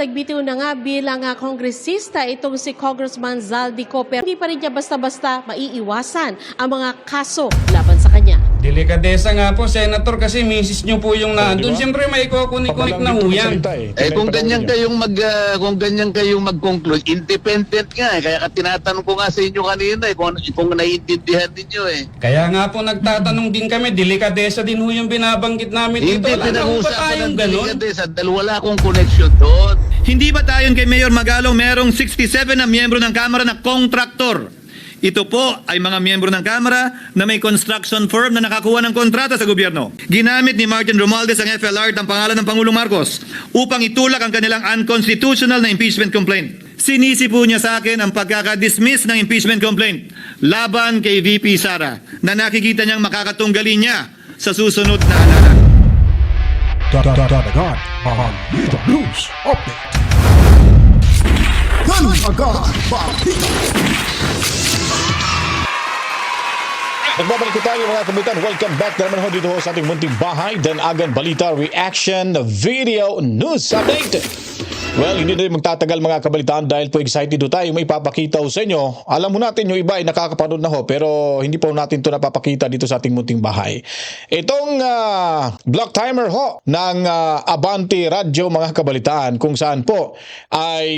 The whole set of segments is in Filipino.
nagbitiw na nga bilang uh, kongresista itong si Congressman Zaldico pero hindi pa rin niya basta-basta maiiwasan ang mga kaso laban sa kanya. Delikadesa nga po, Senator, kasi misis nyo po yung nandun. Siyempre, may kukunik-kunik na ho yan. Eh kung ganyan kayong mag ah, kung ganyan kayong mag-conclude, independent nga eh. Kaya ka tinatanong ko nga sa inyo kanina eh kung, kung naiintindihan ninyo eh. Kaya nga po nagtatanong din kami, delikadesa din ho yung binabanggit namin dito. Hindi tayong ng ganun? delikadesa dahil wala akong connection doon. Hindi ba tayon kay Mayor Magalong merong 67 na miyembro ng Kamara na kontraktor? Ito po ay mga miyembro ng Kamara na may construction firm na nakakuha ng kontrata sa gobyerno. Ginamit ni Martin Romualdez ang FLR ng pangalan ng Pangulong Marcos upang itulak ang kanilang unconstitutional na impeachment complaint. Sinisi po niya sa akin ang pagkakadismiss ng impeachment complaint laban kay VP Sara na nakikita niyang makakatunggali niya sa susunod na. Dadagan ang Balita News Update. Dadagan Balita. Nagbabalik tayo mga kabitan. Welcome back na naman ho dito ho sa ating munting bahay. Danagan Balita Reaction Video News Update. Well, hindi na magtatagal mga kabalitaan dahil po excited tayo may papakita sa inyo. Alam mo natin yung iba ay nakakapanood na ho pero hindi po natin to napapakita dito sa ating munting bahay. Itong ah, block timer ho ng ah, Abante Radio mga kabalitaan kung saan po ay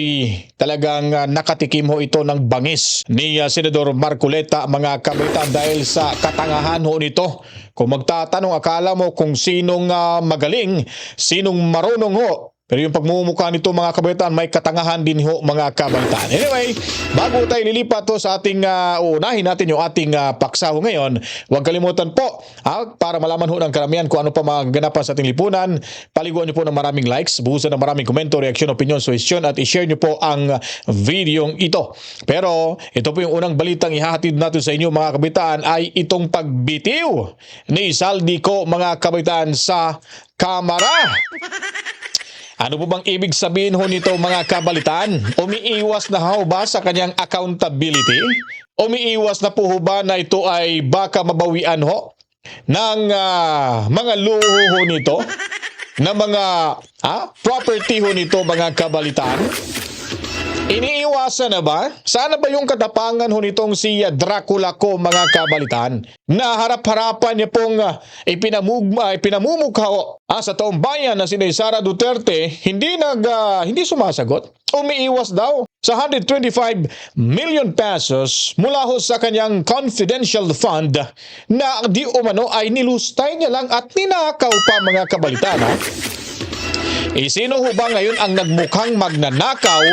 talagang ah, nakatikim ho ito ng bangis ni ah, Senador Marcoleta mga kabalitaan dahil sa katangahan ho nito. Kung magtatanong akala mo kung sinong ah, magaling, sinong marunong ho, pero yung pagmumukha nito mga kabalitaan may katangahan din ho mga kabalitaan. Anyway, bago tayo lilipat to sa ating uh, unahin natin yung ating uh, paksa ho ngayon, huwag kalimutan po ah, para malaman ho ng karamihan kung ano pa mga ganapan sa ating lipunan, paliguan niyo po ng maraming likes, buhusan ng maraming komento, reaksyon, opinion, suggestion at i-share niyo po ang videong ito. Pero ito po yung unang balitang ihahatid natin sa inyo mga kabitaan ay itong pagbitiw ni Saldi ko mga kabitaan sa kamara. Ano po bang ibig sabihin ho nito mga kabalitan? Umiiwas na ho ba sa kanyang accountability? Umiiwas na po ho ba na ito ay baka mabawian ho ng ah, mga luho ho nito? Na mga ah, property ho nito mga kabalitan? Iniiwasan na ba? Sana ba yung katapangan ho nitong si ah, Dracula ko mga kabalitan? Na harap-harapan niya pong uh, ipinamugma, ipinamumukha ho ah, sa taong bayan na si Sara Duterte, hindi nag ah, hindi sumasagot. Umiiwas daw sa 125 million pesos mula ho sa kanyang confidential fund na di umano ay nilustay niya lang at ninakaw pa mga kabalitan. Ha? Eh, sino ho ba ngayon ang nagmukhang magnanakaw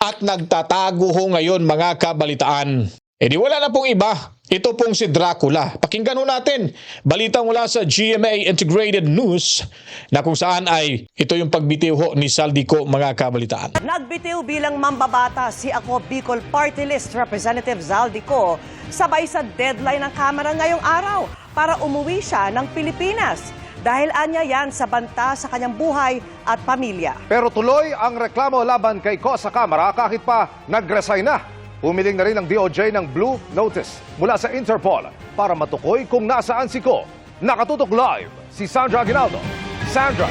at nagtatago ho ngayon mga kabalitaan? Eh di wala na pong iba. Ito pong si Dracula. Pakinggan ho natin. Balita mula sa GMA Integrated News na kung saan ay ito yung pagbitiw ho ni Saldico mga kabalitaan. Nagbitiw bilang mambabata si ako Bicol Party List Representative Zaldico sabay sa deadline ng Kamara ngayong araw para umuwi siya ng Pilipinas. Dahil anya yan sa banta sa kanyang buhay at pamilya. Pero tuloy ang reklamo laban kay Ko sa Kamara kahit pa nag-resign na. Humiling na rin ang DOJ ng Blue Notice mula sa Interpol para matukoy kung nasaan si Ko. Nakatutok live si Sandra Aguinaldo. Sandra,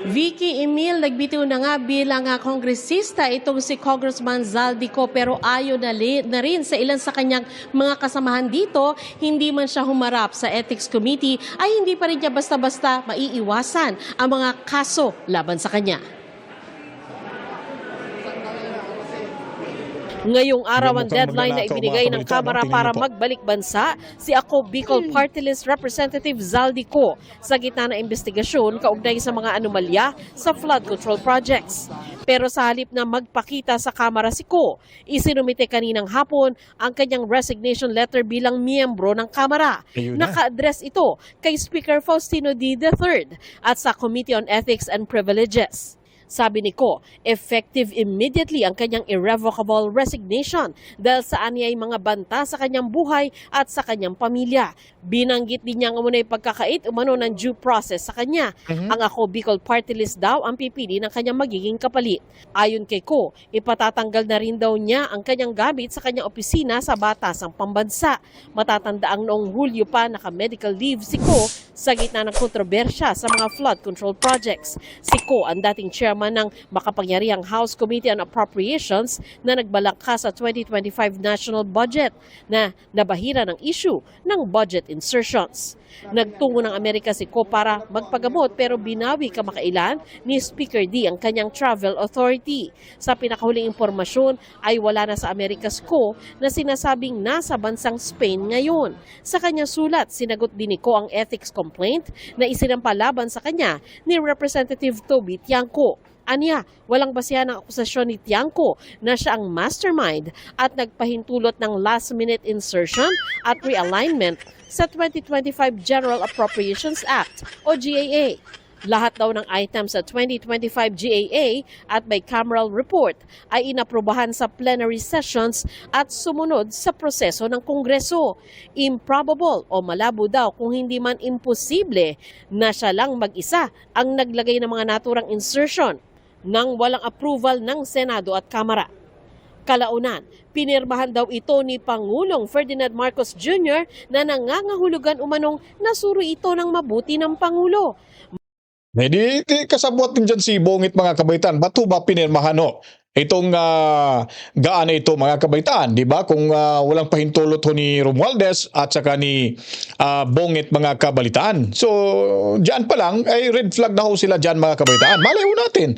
Vicky Emil nagbitiw na nga bilang uh, kongresista itong si Congressman Zaldico pero ayo na, na rin sa ilan sa kanyang mga kasamahan dito, hindi man siya humarap sa Ethics Committee ay hindi pa rin niya basta-basta maiiwasan ang mga kaso laban sa kanya. Ngayong araw ang deadline na ibinigay ng Kamara para magbalik bansa si ako Bicol Party List Representative Zaldico sa gitna ng investigasyon kaugnay sa mga anomalya sa flood control projects. Pero sa halip na magpakita sa Kamara si Ko, isinumite kaninang hapon ang kanyang resignation letter bilang miyembro ng Kamara. Na. Naka-address ito kay Speaker Faustino D. III at sa Committee on Ethics and Privileges. Sabi ni Ko, effective immediately ang kanyang irrevocable resignation dahil saan niya ay mga banta sa kanyang buhay at sa kanyang pamilya. Binanggit din niya nga muna pagkakait umano ng due process sa kanya. Ang ako Bicol Party List daw ang pipili ng kanyang magiging kapalit. Ayon kay Ko, ipatatanggal na rin daw niya ang kanyang gamit sa kanyang opisina sa Batasang Pambansa. Matatanda ang noong Hulyo pa naka-medical leave si Ko sa gitna ng kontrobersya sa mga flood control projects. Si Ko ang dating chairman ng makapangyarihang House Committee on Appropriations na nagbalangka sa 2025 national budget na nabahira ng issue ng budget insertions. Nagtungo ng Amerika si Ko para magpagamot pero binawi kamakailan ni Speaker D ang kanyang travel authority. Sa pinakahuling impormasyon ay wala na sa Amerika si Ko na sinasabing nasa bansang Spain ngayon. Sa kanyang sulat, sinagot din ni Ko ang ethics complaint na isinampalaban sa kanya ni Representative Toby Tiangco. Anya, walang basihan ang akusasyon ni Tiangco na siya ang mastermind at nagpahintulot ng last-minute insertion at realignment sa 2025 General Appropriations Act o GAA. Lahat daw ng items sa 2025 GAA at bicameral report ay inaprubahan sa plenary sessions at sumunod sa proseso ng Kongreso. Improbable o malabo daw kung hindi man imposible na siya lang mag-isa ang naglagay ng mga naturang insertion nang walang approval ng Senado at Kamara. Kalaunan, pinirmahan daw ito ni Pangulong Ferdinand Marcos Jr. na nangangahulugan umanong nasuri ito ng mabuti ng Pangulo. Eh di, di kasabot din dyan si Bongit mga kabaitan. Ba't ba pinirmahan ho? Itong uh, gaan na ito mga kabaitaan, di ba? Kung ah, walang pahintulot ho ni Romualdez at saka ni ah, Bongit mga kabalitaan. So, diyan pa lang, ay red flag na ho sila diyan mga kabaitaan. Malay ho natin.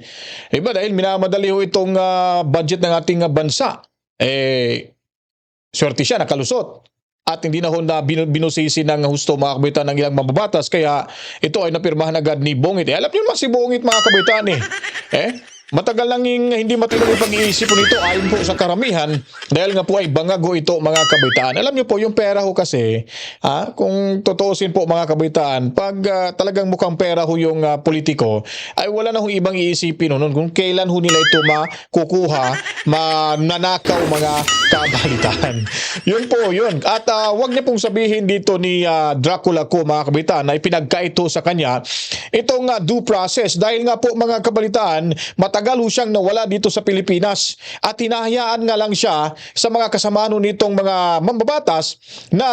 Di ba? Dahil minamadali ho itong ah, budget ng ating ah, bansa. Eh, swerte siya, nakalusot. At hindi na ho na bin- binusisi ng husto mga kabitan ng ilang mababatas. Kaya ito ay napirmahan agad ni Bongit. Eh, alam niyo naman si Bongit mga kabitan eh. Eh, matagal yung hindi matinong yung pag-iisip po nito ayon po sa karamihan dahil nga po ay bangago ito mga kabitaan. Alam niyo po yung pera ho kasi, ha, kung totoosin po mga kabitaan, pag ah, talagang mukhang pera ho yung ah, politiko, ay wala na ho ibang iisipin ho nun kung kailan ho nila ito makukuha, mananakaw mga kabalitaan. yun po yun. At ah, wag niya pong sabihin dito ni ah, Dracula ko mga kabitaan na ipinagkaito sa kanya itong ah, due process dahil nga po mga kabalitaan matagal ho siyang nawala dito sa Pilipinas at hinahayaan nga lang siya sa mga kasamahan ho nitong mga mambabatas na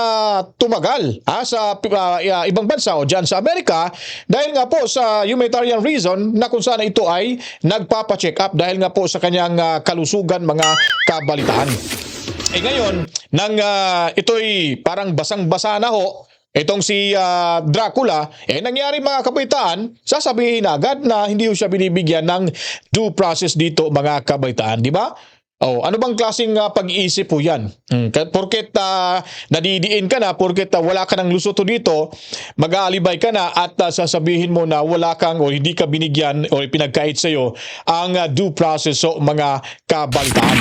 tumagal ah, sa ah, ah, ibang bansa o dyan sa Amerika dahil nga po sa humanitarian reason na kung saan ito ay nagpapacheck up dahil nga po sa kanyang ah, kalusugan mga kabalitaan. Eh ngayon, nang ah, ito'y parang basang-basa na ho, itong si ah, Dracula, eh nangyari mga kabaitaan, sasabihin agad na hindi siya binibigyan ng due process dito mga kabaitaan, di ba? Oh, ano bang klaseng ah, pag-iisip po 'yan? Ka- porket ah, nadidiin ka na, porket ah, wala ka ng lusoto dito, mag-aalibay ka na at ah, sasabihin mo na wala kang o hindi ka binigyan o ipinagkait sa iyo ang ah, due process o mga kabalitaan.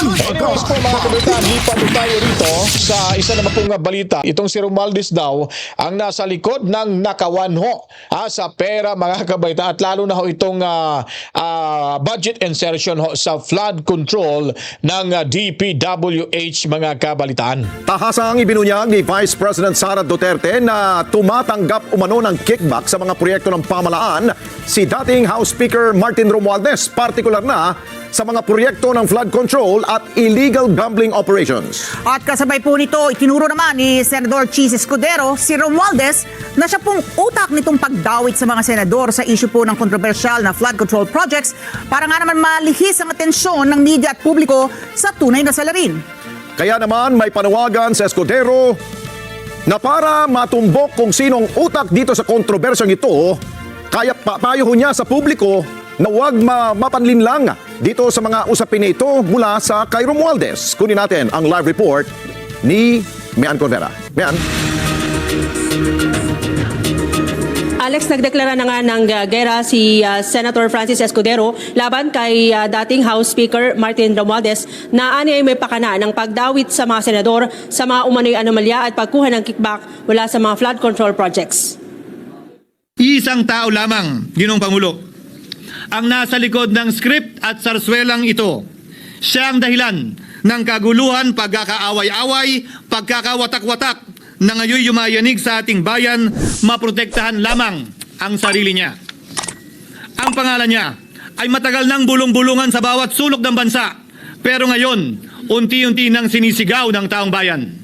Anyways po mga kabitan, lipat po tayo rito sa isa naman pong balita. Itong si Romualdez daw ang nasa likod ng nakawan ho ah, sa pera mga kabitan at lalo na ho itong ah, ah, budget insertion ho sa flood control ng ah, DPWH mga kabalitaan. Tahasang ibinunyag ni Vice President Sara Duterte na tumatanggap umano ng kickback sa mga proyekto ng pamalaan si dating House Speaker Martin Romualdez, partikular na sa mga proyekto ng flood control at illegal gambling operations. At kasabay po nito, itinuro naman ni Senador Cheese Escudero si Romualdez na siya pong utak nitong pagdawit sa mga senador sa issue po ng kontrobersyal na flood control projects para nga naman malihis ang atensyon ng media at publiko sa tunay na salarin. Kaya naman may panawagan sa Escudero na para matumbok kung sinong utak dito sa kontrobersyang ito, kaya papayo niya sa publiko na huwag ma mapanlin lang dito sa mga usapin na ito mula sa kay Romualdez. Kunin natin ang live report ni Mian Corvera. Mian? Alex, nagdeklara na nga ng uh, gera si uh, Senator Francis Escudero laban kay uh, dating House Speaker Martin Romualdez na ani ay may pakana ng pagdawit sa mga senador sa mga umano'y anomalya at pagkuha ng kickback mula sa mga flood control projects. Isang tao lamang, Ginong Pangulo, ang nasa likod ng script at sarswelang ito. Siya ang dahilan ng kaguluhan, pagkakaaway-away, pagkakawatak-watak na ngayon yumayanig sa ating bayan, maprotektahan lamang ang sarili niya. Ang pangalan niya ay matagal nang bulong-bulungan sa bawat sulok ng bansa, pero ngayon, unti-unti nang sinisigaw ng taong bayan.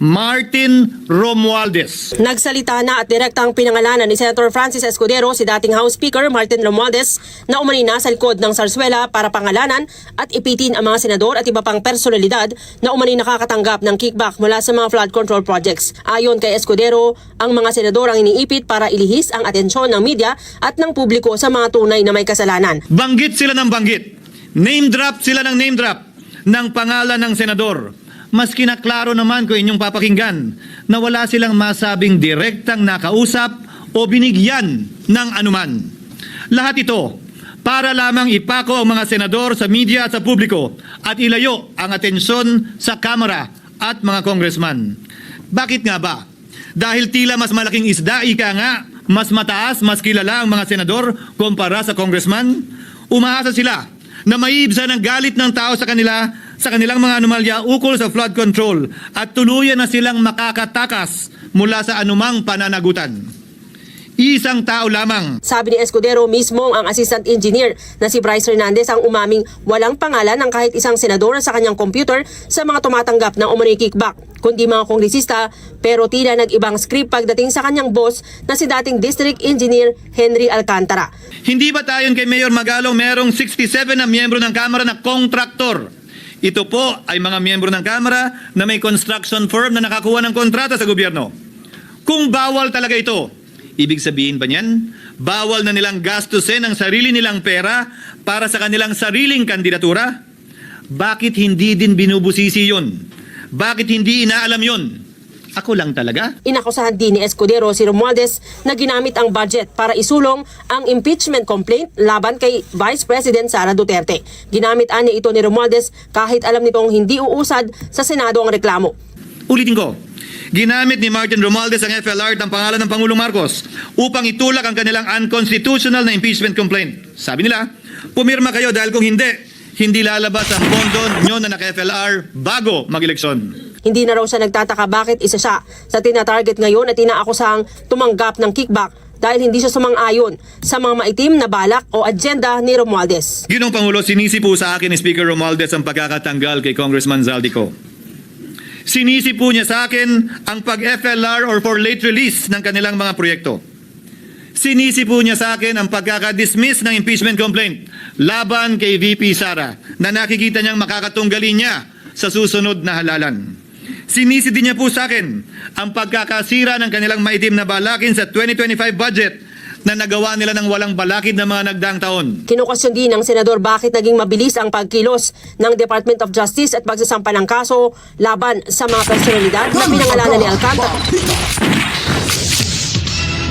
Martin Romualdez. Nagsalita na at direktang pinangalanan ni Senator Francis Escudero si dating House Speaker Martin Romualdez na umani na sa likod ng Sarsuela para pangalanan at ipitin ang mga senador at iba pang personalidad na umani nakakatanggap ng kickback mula sa mga flood control projects. Ayon kay Escudero, ang mga senador ang iniipit para ilihis ang atensyon ng media at ng publiko sa mga tunay na may kasalanan. Banggit sila ng banggit. Name drop sila ng name drop ng pangalan ng senador. Mas kinaklaro naman ko inyong papakinggan na wala silang masabing direktang nakausap o binigyan ng anuman. Lahat ito para lamang ipako ang mga senador sa media at sa publiko at ilayo ang atensyon sa kamera at mga congressman. Bakit nga ba? Dahil tila mas malaking isda, ika nga, mas mataas, mas kilala ang mga senador kumpara sa congressman? Umaasa sila na maiibsa ng galit ng tao sa kanila sa kanilang mga anomalya ukol sa flood control at tuluyan na silang makakatakas mula sa anumang pananagutan. Isang tao lamang Sabi ni Escudero mismo ang assistant engineer na si Bryce Hernandez ang umaming walang pangalan ng kahit isang senador sa kanyang computer sa mga tumatanggap ng umano'y kickback, kundi mga kongresista pero tila nag-ibang script pagdating sa kanyang boss na si dating District Engineer Henry Alcantara. Hindi ba tayon kay Mayor Magalong merong 67 na miyembro ng Kamara na kontraktor? Ito po ay mga miyembro ng Kamara na may construction firm na nakakuha ng kontrata sa gobyerno. Kung bawal talaga ito, ibig sabihin ba niyan? Bawal na nilang gastusin ang sarili nilang pera para sa kanilang sariling kandidatura? Bakit hindi din binubusisi yun? Bakit hindi inaalam yun? Ako lang talaga? Inakusahan din ni Escudero si Romualdez na ginamit ang budget para isulong ang impeachment complaint laban kay Vice President Sara Duterte. Ginamit anya ito ni Romualdez kahit alam nitong hindi uusad sa Senado ang reklamo. Ulitin ko, ginamit ni Martin Romualdez ang FLR ng pangalan ng Pangulong Marcos upang itulak ang kanilang unconstitutional na impeachment complaint. Sabi nila, pumirma kayo dahil kung hindi, hindi lalabas ang pondo nyo na naka-FLR bago mag-eleksyon. Hindi na raw siya nagtataka bakit isa siya sa tina-target ngayon at tinaakusang tumanggap ng kickback dahil hindi siya sumang-ayon sa mga maitim na balak o agenda ni Romualdez. Ginong Pangulo, sinisi po sa akin ni Speaker Romualdez ang pagkakatanggal kay Congressman Zaldico. Sinisi po niya sa akin ang pag-FLR or for late release ng kanilang mga proyekto. Sinisi po niya sa akin ang pagkakadismiss ng impeachment complaint laban kay VP Sara na nakikita niyang makakatunggalin niya sa susunod na halalan. Sinisi din niya po sa akin ang pagkakasira ng kanilang maitim na balakin sa 2025 budget na nagawa nila ng walang balakid na mga nagdaang taon. Kinukasyon din ng senador bakit naging mabilis ang pagkilos ng Department of Justice at pagsasampa ng kaso laban sa mga personalidad na pinangalanan ni Alcantara.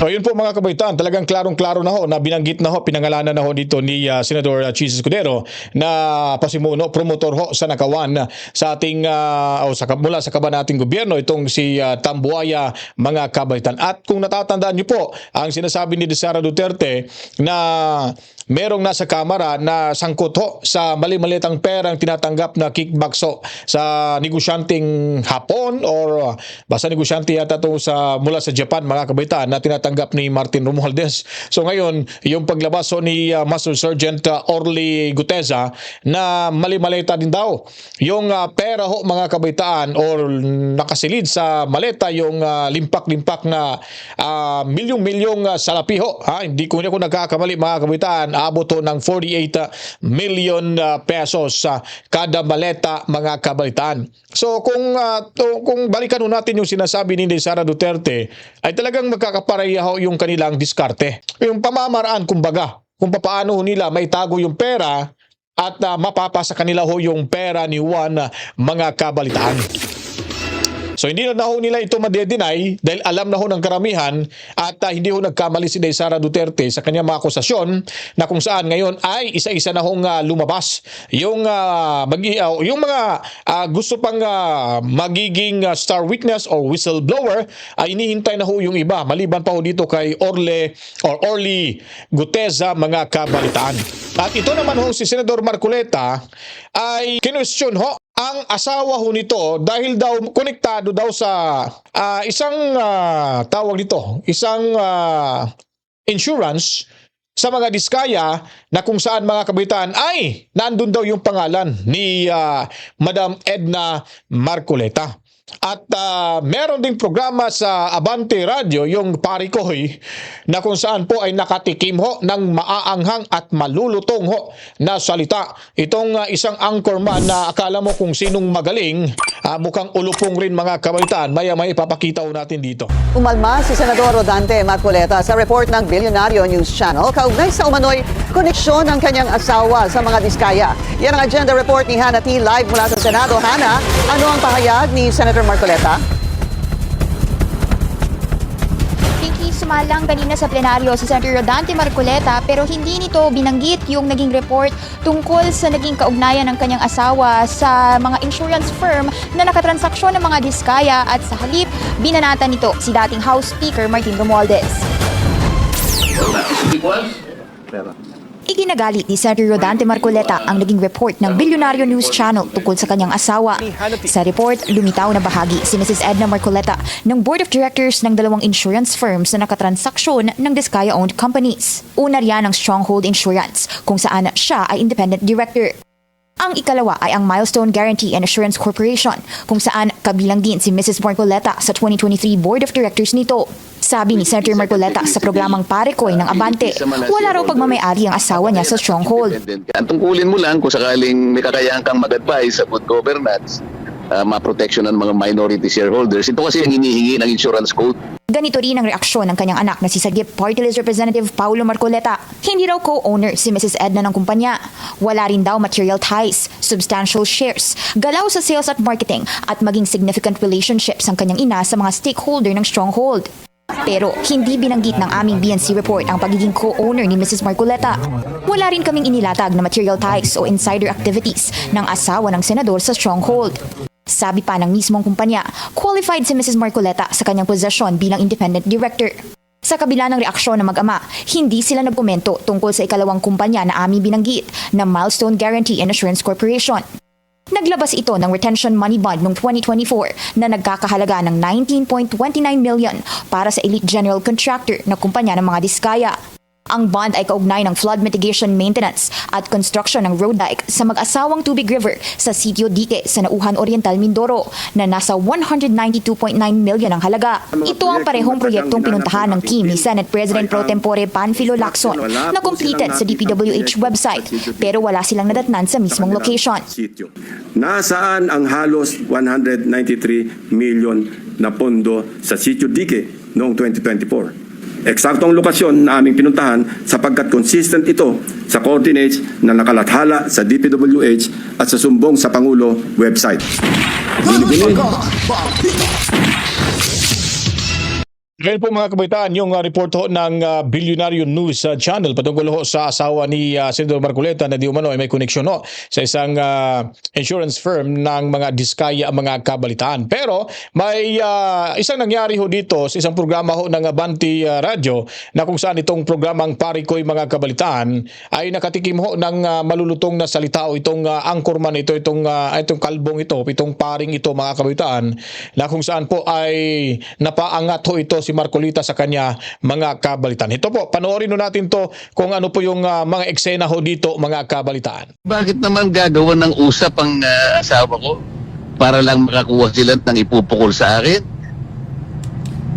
O yun po mga kabaitan, talagang klarong-klaro na ho na binanggit na ho, pinangalanan na ho dito ni uh, Senador uh, Chis Escudero na pasimuno, promotor ho sa nakawan sa ating, uh, o sa, mula sa kaban nating gobyerno, itong si uh, Tambuaya mga kabaitan. At kung natatandaan niyo po, ang sinasabi ni Sara Duterte na merong nasa kamera na sangkot ho sa mali-malitang perang tinatanggap na kickback sa negosyanteng Hapon or uh, basta negosyante yata to sa mula sa Japan mga kabaitan na tinatanggap ni Martin Romualdez. So ngayon, yung paglabas ho ni uh, Master Sergeant uh, Orly Guteza na mali-malita din daw yung uh, pera ho mga kabaitaan or nakasilid sa maleta yung uh, limpak-limpak na uh, milyong-milyong uh, salapi ho. Ha? Hindi ko niya kung nagkakamali mga kabaitaan, abot ho ng 48 million uh, pesos sa kada maleta mga kabaitaan. So kung uh, kung balikan natin yung sinasabi ni Sara Duterte ay talagang magkakapareha ho yung kanilang diskarte. Yung pamamaraan kumbaga kung paano nila may tago yung pera at uh, mapapasa kanila ho yung pera ni Juan uh, mga kabalitaan. So hindi na, ho nila ito madedenay dahil alam na ho ng karamihan at uh, hindi ho nagkamali si Day Sara Duterte sa kanyang mga akusasyon na kung saan ngayon ay isa-isa na hong uh, lumabas yung uh, mag, uh, yung mga uh, gusto pang uh, magiging uh, star witness or whistleblower ay inihintay na ho yung iba maliban pa ho dito kay Orle or Orly Guteza mga kabalitaan. At ito naman ho si Senador Marcoleta ay kinwestiyon ho ang asawa ho nito dahil daw konektado daw sa ah, isang ah, tawag dito, isang ah, insurance sa mga diskaya na kung saan mga kabitan ay nandun daw yung pangalan ni ah, Madam Edna Marcoleta. At ah, meron ding programa sa Abante Radio, yung Parikoy, na kung saan po ay nakatikim ho ng maaanghang at malulutong ho na salita. Itong ah, isang anchorman na akala mo kung sinong magaling, ah, mukhang ulupong rin mga kabaitaan. Maya may ipapakita ho natin dito. Umalma si Senador Rodante Marcoleta sa report ng Billionario News Channel kaugnay sa umano'y koneksyon ng kanyang asawa sa mga diskaya. Yan ang agenda report ni Hannah T. live mula sa Senado. Hannah, ano ang pahayag ni Senator Marcoleta? Pinky, sumalang kanina sa plenaryo si Senator Rodante Marcoleta pero hindi nito binanggit yung naging report tungkol sa naging kaugnayan ng kanyang asawa sa mga insurance firm na nakatransaksyon ng mga diskaya at sa halip binanata nito si dating House Speaker Martin Romualdez. Iginagalit ni Senator Rodante Marcoleta ang naging report ng Billionario News Channel tungkol sa kanyang asawa. Sa report, lumitaw na bahagi si Mrs. Edna Marcoleta ng Board of Directors ng dalawang insurance firms na nakatransaksyon ng Diskaya-owned companies. Una riyan ang Stronghold Insurance, kung saan siya ay independent director. Ang ikalawa ay ang Milestone Guarantee and Assurance Corporation, kung saan kabilang din si Mrs. Marcoleta sa 2023 Board of Directors nito. Sabi ni Senator Marcoleta sa programang Parekoy ng Abante, wala raw pagmamayari ang asawa niya sa Stronghold. Ang tungkulin mo lang kung sakaling may kakayahan kang mag-advise sa good governance, uh, ma-protection ng mga minority shareholders. Ito kasi ang hinihingi ng insurance code. Ganito rin ang reaksyon ng kanyang anak na si Sagip Party List Representative Paulo Marcoleta. Hindi raw co-owner si Mrs. Edna ng kumpanya. Wala rin daw material ties, substantial shares, galaw sa sales at marketing at maging significant relationships ang kanyang ina sa mga stakeholder ng Stronghold. Pero hindi binanggit ng aming BNC report ang pagiging co-owner ni Mrs. Marcoleta. Wala rin kaming inilatag na material ties o insider activities ng asawa ng senador sa Stronghold. Sabi pa ng mismong kumpanya, qualified si Mrs. Marcoleta sa kanyang posisyon bilang independent director. Sa kabila ng reaksyon ng mag-ama, hindi sila nagkomento tungkol sa ikalawang kumpanya na aming binanggit na Milestone Guarantee and Assurance Corporation. Naglabas ito ng retention money bond noong 2024 na nagkakahalaga ng 19.29 million para sa elite general contractor na kumpanya ng mga diskaya. Ang bond ay kaugnay ng flood mitigation maintenance at construction ng road dike sa mag-asawang Tubig River sa Sitio Dique sa Nauhan Oriental, Mindoro na nasa 192.9 million ang halaga. Ito ang parehong proyektong pinuntahan ng team ni Senate President Pro Tempore Panfilo Lacson na completed sa DPWH website pero wala silang nadatnan sa mismong location. Nasaan ang halos 193 million na pondo sa sitio Dike noong 2024? Eksaktong lokasyon na aming pinuntahan sapagkat consistent ito sa coordinates na nakalathala sa DPWH at sa sumbong sa Pangulo website. Balita. Ngayon po mga kabaitaan, yung uh, report ho ng uh, Billionario News uh, Channel patungkol ho sa asawa ni uh, Senador Marcoleta na di umano ay may koneksyon ho sa isang uh, insurance firm ng mga diskaya mga kabalitaan. Pero may uh, isang nangyari ho dito sa isang programa ho ng Abanti uh, Radio na kung saan itong programang Parikoy mga kabalitaan ay nakatikim ho ng uh, malulutong na salita o itong uh, anchorman ito, itong, uh, itong kalbong ito, itong paring ito mga kabalitaan na kung saan po ay napaangat ho ito si Marcolita sa kanya mga kabalitaan. Ito po, panoorin ho natin to kung ano po yung uh, mga eksena ho dito mga kabalitaan. Bakit naman gagawa ng usap ang uh, asawa ko para lang makakuha sila ng ipupukol sa akin?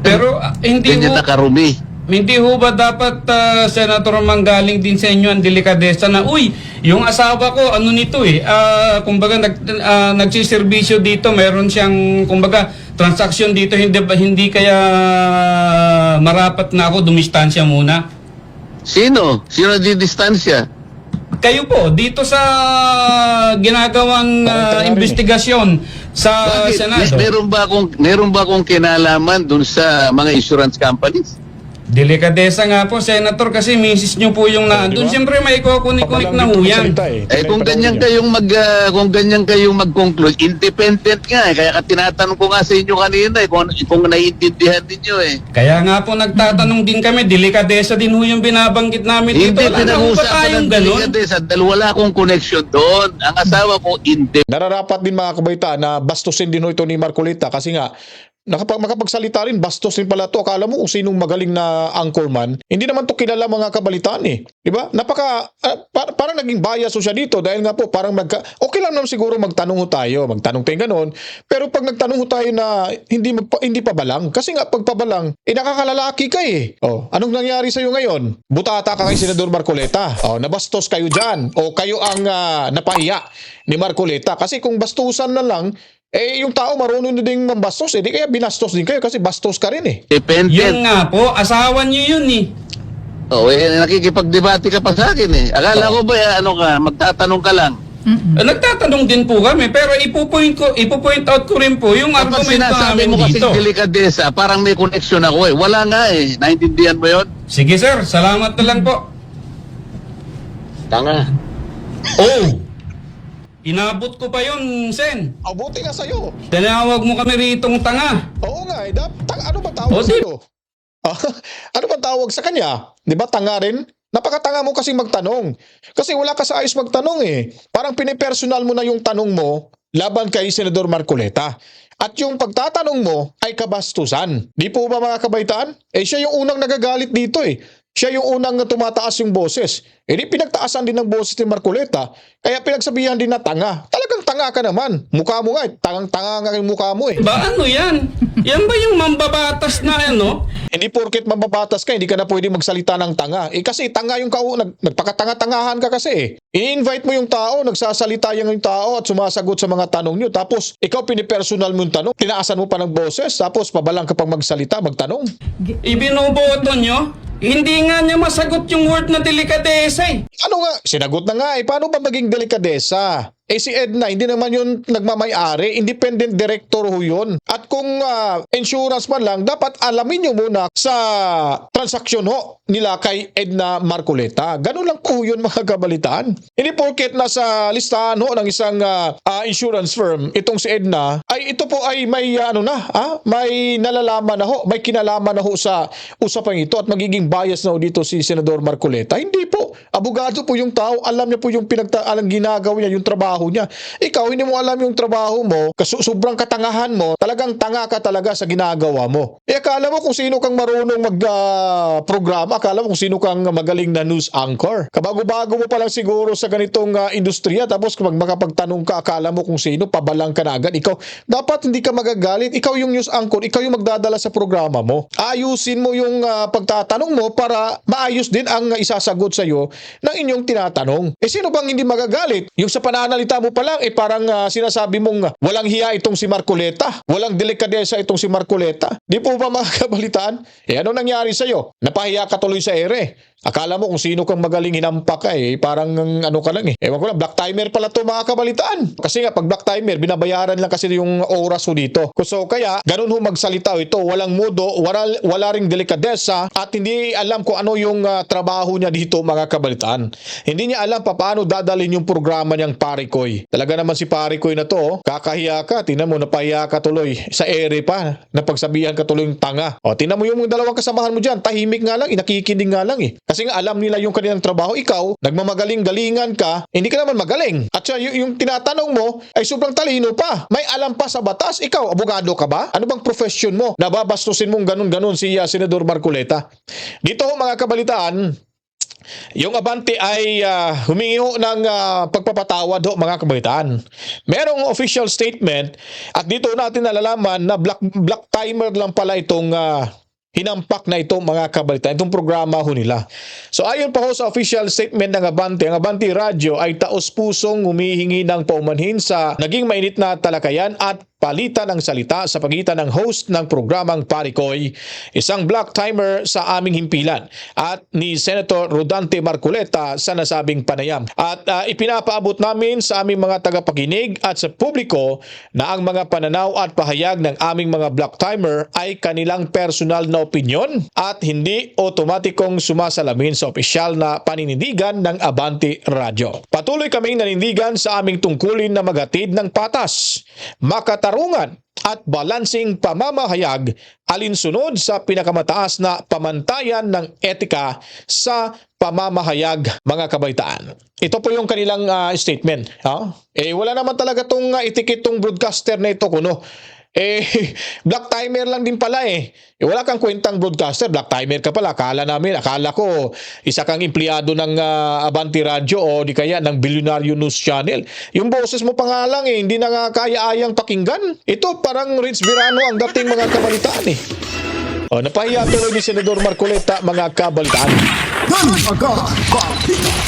Pero ah, hindi Ganyan ho, na karumi. Hindi ho ba dapat ah, Senator manggaling din sa inyo ang delikadesa na uy, yung asawa ko ano nito eh, ah, kumbaga nag ah, nagsiservisyo dito, meron siyang kumbaga transaksyon dito hindi ba hindi kaya marapat na ako dumistansya muna. Sino? Sino di distansya? Kayo po dito sa ginagawang Bakit investigasyon sa Bakit? Senado. Meron ba akong meron ba akong kinalaman dun sa mga insurance companies? Delikadesa nga po, Senator, kasi misis nyo po yung naandun. Diba? Siyempre, may kukunik-kunik na ho yan. Eh kung ganyan kayong mag ah, kung ganyan kayong mag-conclude, independent nga eh. Kaya ka tinatanong ko nga sa inyo kanina eh kung, kung naiintindihan ninyo eh. Kaya nga po nagtatanong din kami, delikadesa din ho yung binabanggit namin dito. Hindi ho ba pinag-uusapan ng ganun? delikadesa dahil wala akong connection doon. Ang asawa ko, independent. Nararapat din mga kabaitaan na bastusin din ho ito ni Marcolita kasi nga nakapag makapagsalita rin, bastos rin pala to. Akala mo kung sinong magaling na anchorman. Hindi naman to kilala mga kabalitaan eh. Ba? Napaka, ah, par- parang naging bias siya dito dahil nga po parang magka, okay lang naman siguro magtanong ho tayo, magtanong tayo ganun. Pero pag nagtanong ho tayo na hindi, magpa, hindi pa balang, kasi nga pag pabalang, eh nakakalalaki ka eh. Oh, anong nangyari sa'yo ngayon? Butata ka kay Senador Marcoleta. Oh, nabastos kayo dyan. O kayo ang ah, napahiya ni Marcoleta. Kasi kung bastusan na lang, eh, yung tao marunong na ding mambastos, eh, di kaya binastos din kayo kasi bastos ka rin eh. Dependent. Yun nga po, asawa niyo yun eh. Oh, eh, nakikipagdebate ka pa sa akin eh. Akala ko ba, eh, ano ka, magtatanong ka lang. Eh, Nagtatanong din po kami, pero ipupoint ko, ipupoint out ko rin po yung Kapag argumento sinasabi namin mo kasi dito. delikadesa, parang may connection ako eh. Wala nga eh. Naintindihan mo yun? Sige sir, salamat na lang po. Tanga. Oh! Inabot ko pa yun, Sen. Abuti nga sa'yo. Tinawag mo kami ritong tanga. Oo nga, eh, dap, tang, ano ba tawag O, di- sa'yo? Ah, ano ba tawag sa kanya? Di ba tanga rin? Napakatanga mo kasi magtanong. Kasi wala ka sa ayos magtanong eh. Parang pinipersonal mo na yung tanong mo laban kay Senador Marcoleta. At yung pagtatanong mo ay kabastusan. Di po ba mga kabaitaan? Eh siya yung unang nagagalit dito eh. Siya yung unang tumataas yung boses. Eh di pinagtaasan din ng boses ni Marcoleta. Kaya pinagsabihan din na tanga. Talagang tanga ka naman. Mukha mo nga eh. Tangang-tanga nga yung mukha mo eh. Ba ano yan? Yan ba yung mambabatas na ano? Hindi porket mababatas ka, hindi ka na pwede magsalita ng tanga. Eh kasi tanga yung kau, nag, nagpakatanga-tangahan ka kasi eh. I-invite mo yung tao, nagsasalita yung tao at sumasagot sa mga tanong nyo. Tapos ikaw pinipersonal mo yung tanong, tinaasan mo pa ng boses, tapos pabalang ka pang magsalita, magtanong. Ibinoboto nyo? Hindi nga niya masagot yung word na delikadesa eh. Ano nga? Sinagot na nga eh. Paano ba maging delikadesa? Eh si Edna, hindi naman yun nagmamayari. Independent director ho yun. At kung ah, insurance man lang, dapat alamin nyo muna sa transaksyon ho nila kay Edna Marcoleta. Ganun lang po yun mga kabalitaan. Hindi porket nasa listahan ho ng isang ah, ah, insurance firm, itong si Edna, ay ito po ay may ah, ano na, ah, may nalalaman na ho, may kinalaman na ho sa usapang ito at magiging bias na ho dito si Senador Marcoleta. Hindi po. Abogado po yung tao, alam niya po yung pinagta alang ginagawa niya, yung trabaho niya. Ikaw, hindi mo alam yung trabaho mo, kaso sobrang katangahan mo, talagang tanga ka talaga sa ginagawa mo. Eh, akala mo kung sino kang marunong mag-programa, akala mo kung sino kang magaling na news anchor. Kabago-bago mo pa lang siguro sa ganitong ah, industriya, tapos kapag makapagtanong ka, akala mo kung sino, pabalang ka na agad. Ikaw, dapat hindi ka magagalit. Ikaw yung news anchor, ikaw yung magdadala sa programa mo. Ayusin mo yung ah, pagtatanong mo para maayos din ang isasagot sa iyo ng inyong tinatanong. Eh sino bang hindi magagalit? Yung sa pananalita mo pa lang, eh parang ah, sinasabi mong ah, walang hiya itong si Marcoleta, walang delikadesa itong si Marcoleta. Di po ba mga kabalitaan? Eh ano nangyari sa iyo? Napahiya ka tuloy sa ere. Akala mo kung sino kang magaling hinampak eh, parang ang ano ka lang eh. Ewan ko lang, black timer pala to mga kabalitaan. Kasi nga, pag black timer, binabayaran lang kasi yung oras ho dito. So kaya, ganun ho magsalita ito. Walang mudo, wala, wala ring delikadesa, at hindi alam kung ano yung ah, trabaho niya dito mga kabalitaan. Hindi niya alam pa paano dadalhin yung programa niyang Parikoy. Talaga naman si Parikoy na to, oh. kakahiya ka, tinan mo, napahiya ka tuloy. Sa ere pa, napagsabihan ka tuloy yung tanga. O, tinan mo yung dalawang kasamahan mo dyan, tahimik nga lang, inakikinig nga lang eh. Kasi nga alam nila yung kanilang trabaho. Ikaw, nagmamagaling-galingan ka, hindi ka naman magaling. At siya, y- yung tinatanong mo ay sobrang talino pa. May alam pa sa batas. Ikaw, abogado ka ba? Ano bang profession mo? Nababastusin mong ganun-ganun si uh, Senador Marcoleta. Dito ho, mga kabalitaan, yung Abante ay ah, humingi ho ng ah, pagpapatawad ho mga kabaitan. Merong official statement at dito natin nalalaman na black, black timer lang pala itong ah, hinampak na itong mga kabalitan, itong programa ho nila. So ayon pa ho sa official statement ng Abante, ang Abante Radio ay taos-pusong humihingi ng paumanhin sa naging mainit na talakayan at palitan ng salita sa pagitan ng host ng programang Parikoy, isang black timer sa aming himpilan at ni Senator Rodante Marcoleta sa nasabing panayam. At ah, ipinapaabot namin sa aming mga tagapakinig at sa publiko na ang mga pananaw at pahayag ng aming mga black timer ay kanilang personal na opinion at hindi otomatikong sumasalamin sa opisyal na paninindigan ng Abante Radio. Patuloy kaming nanindigan sa aming tungkulin na maghatid ng patas, makatarungan at balansing pamamahayag alinsunod sa pinakamataas na pamantayan ng etika sa pamamahayag mga kabaitaan. Ito po yung kanilang ah, statement. Ha? Eh wala naman talaga tong uh, itikit tong broadcaster na ito kuno Eh, black timer lang din pala eh. eh wala kang kwentang broadcaster, black timer ka pala. Akala namin, akala ko isa kang empleyado ng ah, Avanti Radio o di kaya ng Billionaire News Channel. Yung boses mo pa nga lang eh, hindi na nga kaya-ayang pakinggan. Ito parang Rich Virano ang dating mga kabalitaan eh. O, napahiya tuloy ni Senador Marcoleta mga kabalitaan. Ganun agad, balita.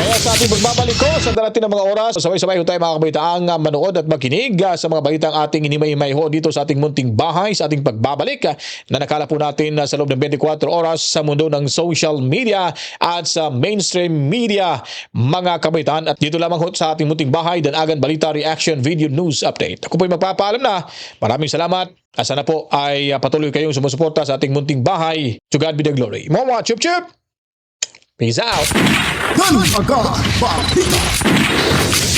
Kaya sa ating pagbabalik ko sa darating na mga oras, sabay-sabay ho tayo mga kabalitaan nga manood at makinig ah, sa mga balitang ating hinimay-himay ho dito sa ating munting bahay, sa ating pagbabalik ah, na nakala po natin ah, sa loob ng 24 oras sa mundo ng social media at sa mainstream media mga kabalitaan. At dito lamang ho sa ating munting bahay, Danagan Balita Reaction Video News Update. Ako po'y magpapaalam na. Maraming salamat. At sana po ay ah, patuloy kayong sumusuporta sa ating munting bahay. To God be the glory. Mama, chup chup! Peace out! Ganun agad, balita.